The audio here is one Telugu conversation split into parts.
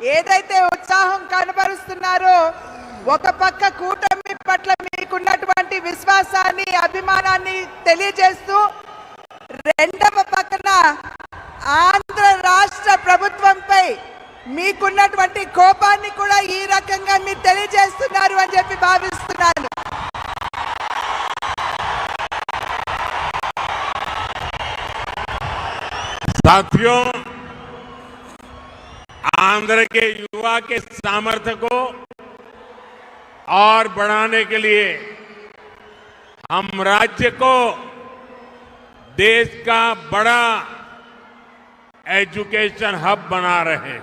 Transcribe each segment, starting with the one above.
ఏదైతే ఉత్సాహం కనబరుస్తున్నారో ఒక పక్క కూటమి పట్ల మీకున్నటువంటి విశ్వాసాన్ని అభిమానాన్ని తెలియజేస్తూ రెండవ పక్కన ఆంధ్ర రాష్ట్ర ప్రభుత్వంపై మీకున్నటువంటి కోపాన్ని కూడా ఈ రకంగా మీరు తెలియజేస్తున్నారు అని చెప్పి భావిస్తున్నాను. సాథ్యం आंध्र के युवा के सामर्थ्य को और बढ़ाने के लिए हम राज्य को देश का बड़ा एजुकेशन हब बना रहे हैं।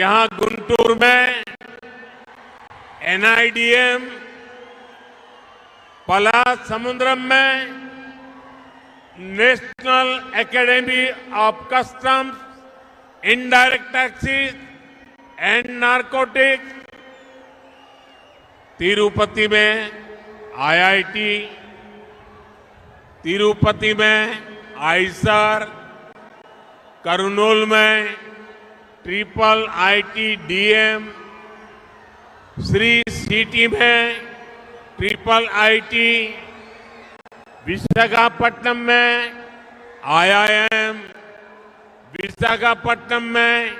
यहाँ गुंटूर में एनआईडीएम पला समुद्रम में national academy of customs indirect taxes and narcotics Tirupati में आईआईटी तिरुपति में आईसर करनूल में triple IT DM Sri city में ट्रिपल आईटी विशाखापट्टनम में आईआईएम विशाखापट्टनम में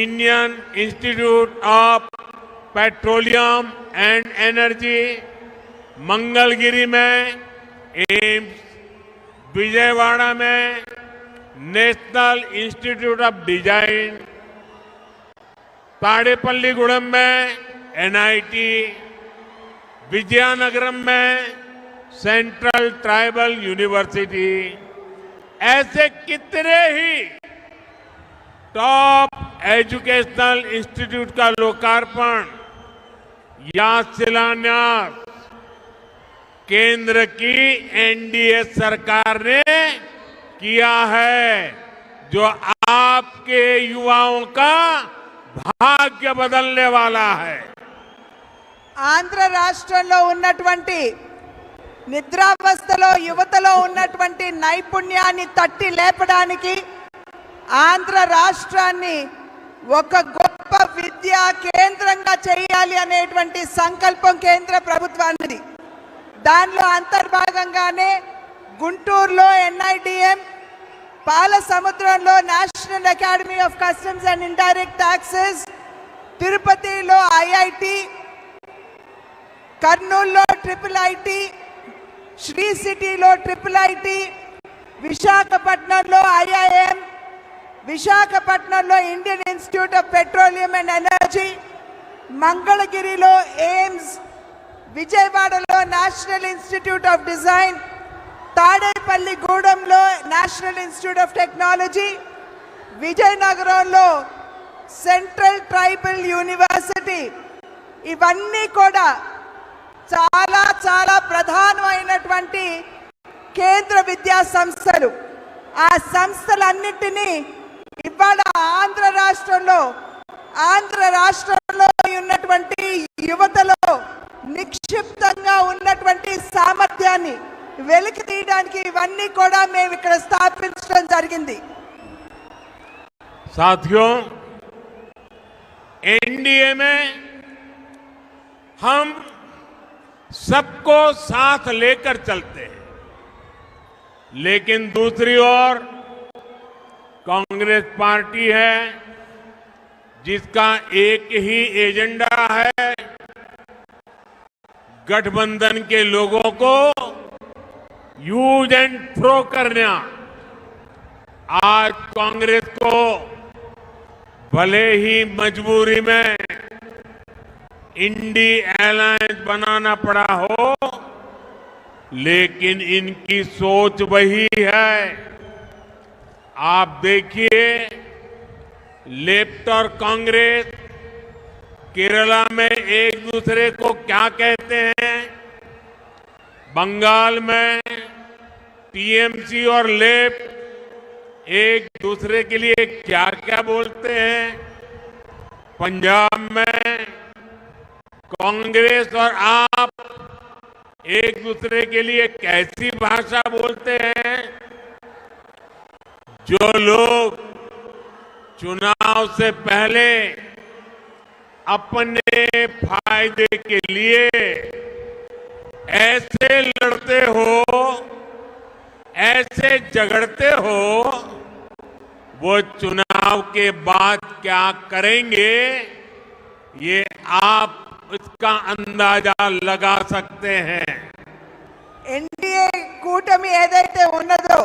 Indian institute of petroleum and energy Mangalagiri में एम्स विजयवाड़ा में national institute of design Tadepalligudem में एनआईटी विजयनगरम में सेंट्रल ट्राइबल यूनिवर्सिटी ऐसे कितने ही टॉप एजुकेशनल इंस्टीट्यूट का लोकार्पण या शिलान्यास केंद्र की एनडीए सरकार ने किया है जो आपके युवाओं का भाग्य बदलने वाला है ఆంధ్ర రాష్ట్రంలో ఉన్నటువంటి నిద్రావస్థలో యువతలో ఉన్నటువంటి నైపుణ్యాన్ని తట్టి లేపడానికి ఆంధ్ర రాష్ట్రాన్ని ఒక గొప్ప విద్యా కేంద్రంగా చేయాలి అనేటువంటి సంకల్పం కేంద్ర ప్రభుత్వానిది. దానిలో అంతర్భాగంగానే గుంటూరులో ఎన్ఐడిఎం పాల సముద్రంలో national academy of customs and indirect taxes తిరుపతిలో ఐఐటి కర్నూలులో ట్రిపుల్ ఐటి శ్రీ సిటీలో ట్రిపుల్ ఐటి విశాఖపట్నంలో ఐఐఎం విశాఖపట్నంలో Indian institute of petroleum and energy మంగళగిరిలో ఎయిమ్స్ విజయవాడలో national institute of design Tadepalli గూడెంలో national institute of technology విజయనగరంలో సెంట్రల్ ట్రైబల్ యూనివర్సిటీ. ఇవన్నీ కూడా చాలా చాలా ప్రధానమైనటువంటి కేంద్ర విద్యా సంస్థలు. ఆ సంస్థలన్నింటినీ ఇవాళ ఆంధ్ర రాష్ట్రంలో ఆంధ్ర రాష్ట్రంలో ఉన్నటువంటి యువతలో నిక్షిప్తంగా ఉన్నటువంటి సామర్థ్యాన్ని వెలికి తీయడానికి ఇవన్నీ కూడా మేము ఇక్కడ స్థాపించడం జరిగింది साथियों एनडीए में हम सबको साथ लेकर चलते हैं लेकिन दूसरी ओर कांग्रेस पार्टी है, जिसका एक ही एजेंडा है गठबंधन के लोगों को यूज़ एंड थ्रो करना। आज कांग्रेस को भले ही मजबूरी में इंडी अलायंस बनाना पड़ा हो, लेकिन इनकी सोच वही है। आप देखिए, लेफ़्ट और कांग्रेस, केरला में एक दूसरे को क्या कहते हैं? बंगाल में टीएमसी और लेफ़्ट एक दूसरे के लिए क्या क्या बोलते हैं? पंजाब में कांग्रेस और आप एक दूसरे के लिए कैसी भाषा बोलते हैं? जो लोग चुनाव से पहले अपने फायदे के लिए ऐसे लड़ते हो ऐसे झगड़ते हो वो चुनाव के बाद क्या करेंगे ये आप इसका अंदाजा लगा सकते हैं ఎన్డీఏ కూటమి ఏదైతే ఉన్నదో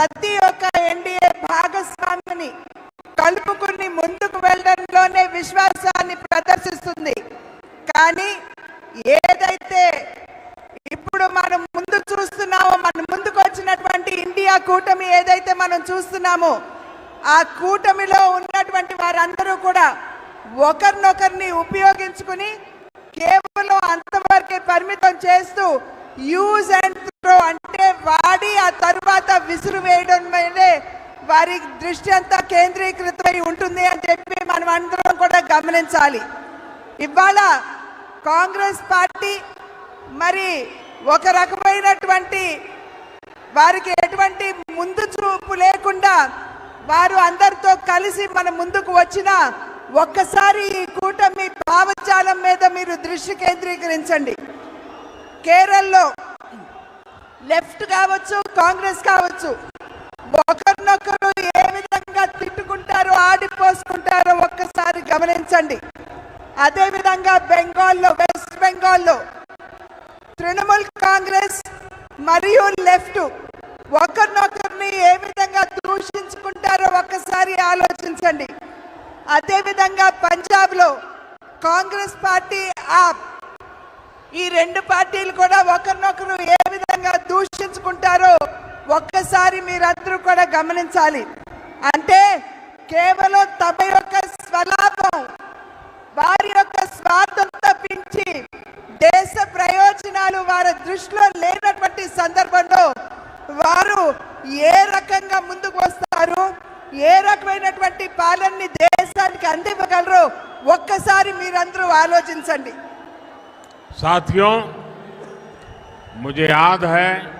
ప్రతి ఒక్క ఎన్డీఏ భాగస్వామిని కలుపుకుని ముందుకు వెళ్ళడంలోనే విశ్వాసాన్ని ప్రదర్శిస్తుంది. కానీ ఏదైతే ఇప్పుడు మనం ముందు చూస్తున్నామో మన ముందుకు వచ్చినటువంటి ఇండియా కూటమి ఏదైతే మనం చూస్తున్నామో ఆ కూటమిలో ఉన్నటువంటి వారందరూ కూడా ఒకరినొకరిని ఉపయోగించుకుని కేవలం అంతవరకే పరిమితం చేస్తూ యూజ్ అండ్ త్రో అంటే వాడి ఆ తర్వాత విసురు వేయడం మీదే వారి దృష్టి అంతా కేంద్రీకృతమై ఉంటుంది అని చెప్పి మనం అందరం కూడా గమనించాలి. ఇవాళ కాంగ్రెస్ పార్టీ మరి ఒక రకమైనటువంటి వారికి ఎటువంటి ముందు చూపు లేకుండా వారు అందరితో కలిసి మన ముందుకు వచ్చిన ఒక్కసారి ఈ కూటమి భావజాలం మీద మీరు దృష్టి కేంద్రీకరించండి. కేరళలో లెఫ్ట్ కావచ్చు కాంగ్రెస్ కావచ్చు ఒకరినొకరు ఏ విధంగా తిట్టుకుంటారో ఆడిపోసుకుంటారో ఒక్కసారి గమనించండి. అదేవిధంగా బెంగాల్లో వెస్ట్ బెంగాల్లో తృణమూల్ కాంగ్రెస్ మరియు లెఫ్ట్ ఒకరినొకరిని ఏ విధంగా దూషించుకుంటారో ఒక్కసారి ఆలోచించండి. అదేవిధంగా పంజాబ్లో కాంగ్రెస్ పార్టీ ఆప్ ఈ రెండు పార్టీలు కూడా ఒకరినొకరు ఏ విధంగా దూషించుకుంటారో ఒక్కసారి మీరందరూ కూడా గమనించాలి. అంటే కేవలం తమ యొక్క స్వలాభం వారి యొక్క స్వార్థం తప్పించి దేశ ప్రయోజనాలు వారి దృష్టిలో లేనటువంటి సందర్భంలో వారు ఏ రకంగా ముందుకు వస్తారు ఏ రకమైనటువంటి పాలనని దేశానికి అందివ్వగలరో ఒక్కసారి మీరందరూ ఆలోచించండి. साथियों मुझे याद है